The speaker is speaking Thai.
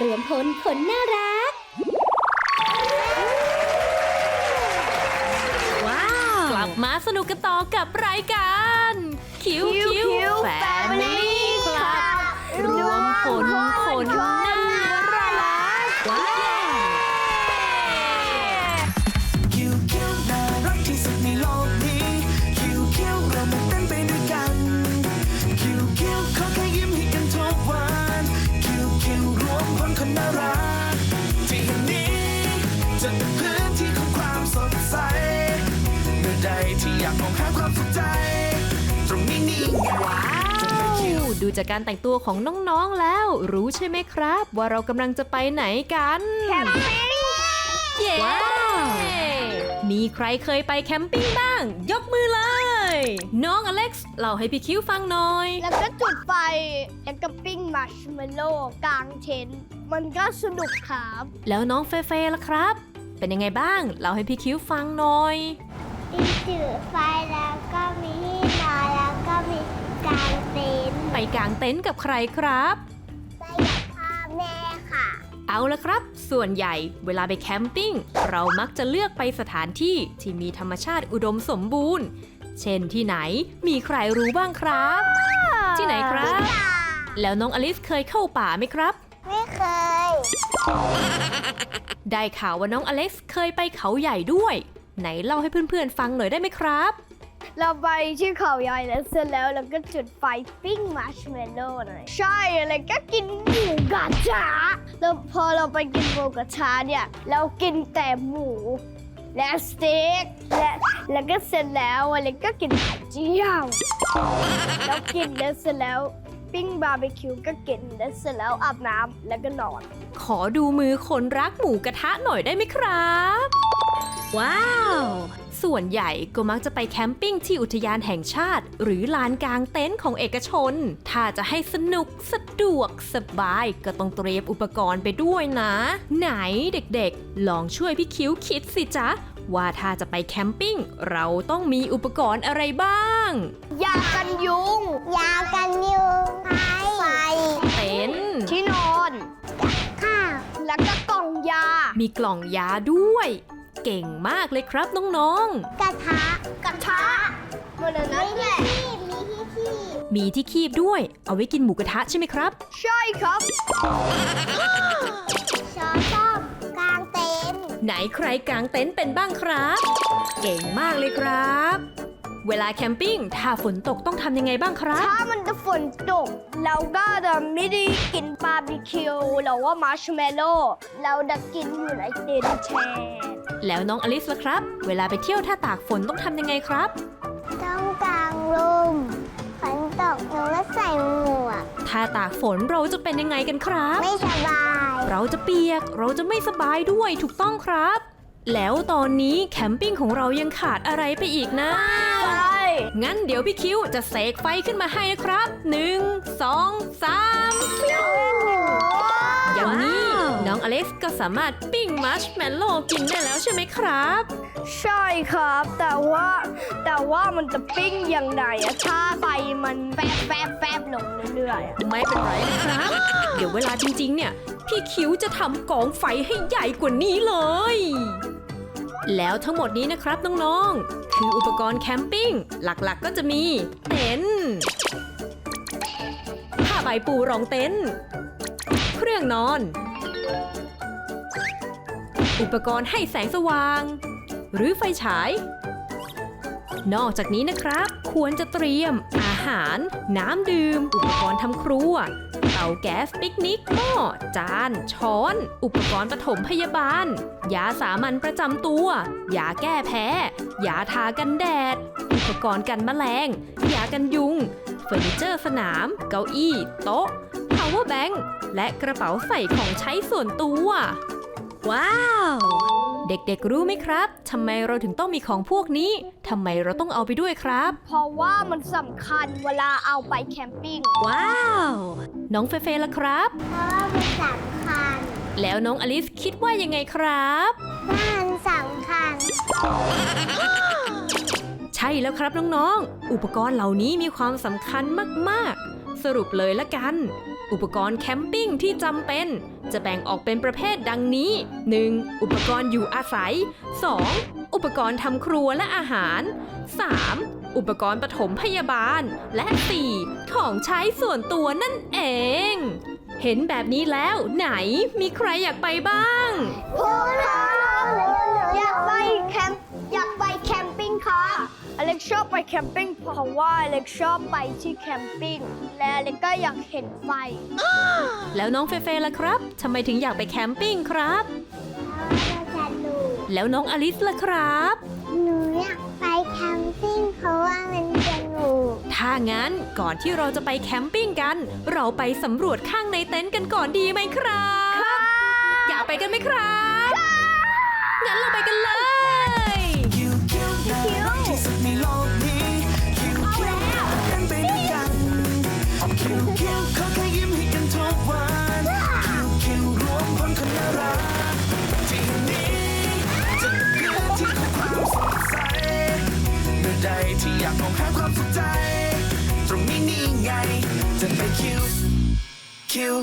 รวมพลคนน่ารัก ว้าว กลับมาสนุกกันต่อกับรายการ คิวคิวแฟมิลี่คลับรวมพลคนน่า คนน่ารักที่แห่งนี้จะเป็นพื้นที่ของความสดใสเมื่อใดที่อยากมองหาความสุขใจ ตรงนี้นี่ไงจะเป็นคิว ดูจากการแต่งตัวของน้องๆแล้ว รู้ใช่ไหมครับ ว่าเรากำลังจะไปไหนกันแคมปิ้งเย้มีใครเคยไปแคมปิ้งบ้าง ยกมือเลย น้องอเล็กซ์เล่าให้พี่คิวฟังหน่อย แล้วก็จุดไฟ แล้วก็ปิ้งมัชเมลโล่กลางเต็นท์ มันก็สนุกครับ แล้วน้องเฟเฟล่ะครับ เป็นยังไงบ้างเล่าให้พี่คิวฟังหน่อยมีถือไฟแล้วก็มีที่นอนแล้วก็มีกางเต็นท์ไปกางเต็นท์กับใครครับ ไปกับพ่อแม่ค่ะ เอาละครับ ส่วนใหญ่เวลาไปแคมปิ้ง เรามักจะเลือกไปสถานที่ที่มีธรรมชาติอุดมสมบูรณ์ เช่นที่ไหนมีใครรู้บ้างครับ ที่ไหนครับ แล้วน้องอลิสเคยเข้าป่าไหมครับไม่เค ย ได้ข่าวว่าน้องอเล็กซ์เคยไปเขาใหญ่ด้วย ไหนเล่าให้เพื่อนๆฟังหน่อยได้ไหมครับ เราไปที่เขาใหญ่แล้วเสร็จแล้วเราก็จุดไฟปิ้งมัชเมลโล่เลยใช่แล้วก็กินหมูกระทะแล้วพอเราไปกินหมูกระทะเนี่ยเรากินแต่หมูและสเต็กและแล้วก็เสร็จแล้วอะไรก็กินไข่เจียวแล้วกินแล้วเสร็จแล้ว ปิ้งบาร์บีคิวก็กินแล้วเสร็จแล้วอาบน้ำแล้วก็นอน ขอดูมือคนรักหมูกระทะหน่อยได้ไหมครับ ว้าว ส่วนใหญ่ก็มักจะไปแคมปิ้งที่อุทยานแห่งชาติ หรือลานกลางเต็นท์ของเอกชน ถ้าจะให้สนุกสะดวกสบายก็ต้องเตรียมอุปกรณ์ไปด้วยนะ ไหนเด็กๆ ลองช่วยพี่คิ้วคิดสิจ๊ะ ว่าถ้าจะไปแคมปิ้งเราต้องมีอุปกรณ์อะไรบ้าง ยากันยุง ยากันยุงไฟ เต็นท์ที่นอนข้าวแล้วก็กล่องยา มีกล่องยาด้วย เก่งมากเลยครับน้องๆกระทะกระทะหมดแล้วนั้นแหละที่มีที่ที่มีที่คีบด้วย เอาไว้กินหมูกระทะใช่ไหมครับ ใช่ครับ ไหนใครกางเต็นท์เป็นบ้างครับ เก่งมากเลยครับ เวลาแคมปิ้งถ้าฝนตกต้องทำยังไงบ้างครับ ถ้ามันจะฝนตก เราก็จะไม่ได้กินบาร์บีคิวหรือว่ามาร์ชเมลโล่เราจะกินอยู่ในเต็นท์แทนแล้วน้องอลิสล่ะครับ เวลาไปเที่ยวถ้าตากฝนต้องทำยังไงครับ ต้องกางร่มฝนตกหนูก็ใส่หมวกถ้าตากฝนเราจะเป็นยังไงกันครับ ไม่สบาย เราจะเปียกเราจะไม่สบายด้วยถูกต้องครับ แล้วตอนนี้แคมปิ้งของเรายังขาดอะไรไปอีกนะใช่งั้นเดี๋ยวพี่คิวจะเสกไฟขึ้นมาให้นะครับ1 2 3อย่างนี้น้องอเล็กซ์ก็สามารถปิ้งมัชแมลโล่กินได้แล้วใช่ไหมครับ ใช่ครับ แต่ว่าแต่ว่ามันจะปิ้งยังไงอะถ้าไฟมันแฟบแฟบแฟบลงเรื่อยๆอะไม่เป็นไรนะครับ เดี๋ยวเวลาจริงๆ เนี่ย พี่คิวจะทำกองไฟให้ใหญ่กว่านี้เลย แล้วทั้งหมดนี้นะครับน้องๆ คืออุปกรณ์แคมปิ้ง หลักๆก็จะมีเต็นท์ผ้าใบปูรองเต็นท์เครื่องนอน อุปกรณ์ให้แสงสว่าง หรือไฟฉาย นอกจากนี้นะครับ ควรจะเตรียม อาหาร น้ำดื่ม อุปกรณ์ทำครัว เตาแก๊สปิกนิกหม้อจาน ช้อน อุปกรณ์ปฐมพยาบาล ยาสามัญประจำตัวยาแก้แพ้ ยาทากันแดด อุปกรณ์กันแมลง ยากันยุงเฟอร์นิเจอร์สนาม เก้าอี้ โต๊ะ power bank และกระเป๋าใส่ของใช้ส่วนตัว ว้าว เด็กๆรู้ไหมครับทำไมเราถึงต้องมีของพวกนี้ทำไมเราต้องเอาไปด้วยครับ เพราะว่ามันสำคัญเวลาเอาไปแคมปิ้ง ว้าว น้องเฟเฟล่ะครับ เพราะว่ามันสำคัญ แล้วน้องอลิสคิดว่ายังไงครับว่ามันสำคัญใช่ช่แล้วครับน้องๆ อุปกรณ์เหล่านี้มีความสำคัญมากๆ สรุปเลยละกัน อุปกรณ์แคมปิ้งที่จำเป็น จะแบ่งออกเป็นประเภทดังนี้ 1. อุปกรณ์อยู่อาศัย 2. อุปกรณ์ทำครัวและอาหาร 3. อุปกรณ์ปฐมพยาบาล และ 4. ของใช้ส่วนตัวนั่นเอง เห็นแบบนี้แล้วไหนมีใครอยากไปบ้างพวกเราอยากไปแคมป์อยากไปแคมปิ้งค่ะ อเล็กชอบไปแคมปิ้งเพราะว่าอเล็กชอบไปที่แคมปิ้งและอเล็กก็อยากเห็นไฟ แล้วน้องเฟเฟล่ะครับทำไมถึงอยากไปแคมปิ้งครับเพราะว่าสนุกแล้วน้องอลิสล่ะครับ หนูอยากไปแคมปิ้งเพราะว่ามันสนุก ถ้างั้นก่อนที่เราจะไปแคมปิ้งกัน เราไปสำรวจข้างในเต็นท์กันก่อนดีไหมครับ อยากไปกันไหมครับ งั้นเราไปกันเลย มองหาความสุขใจ ตรงนี้นี่ไง จะไปคิวคิว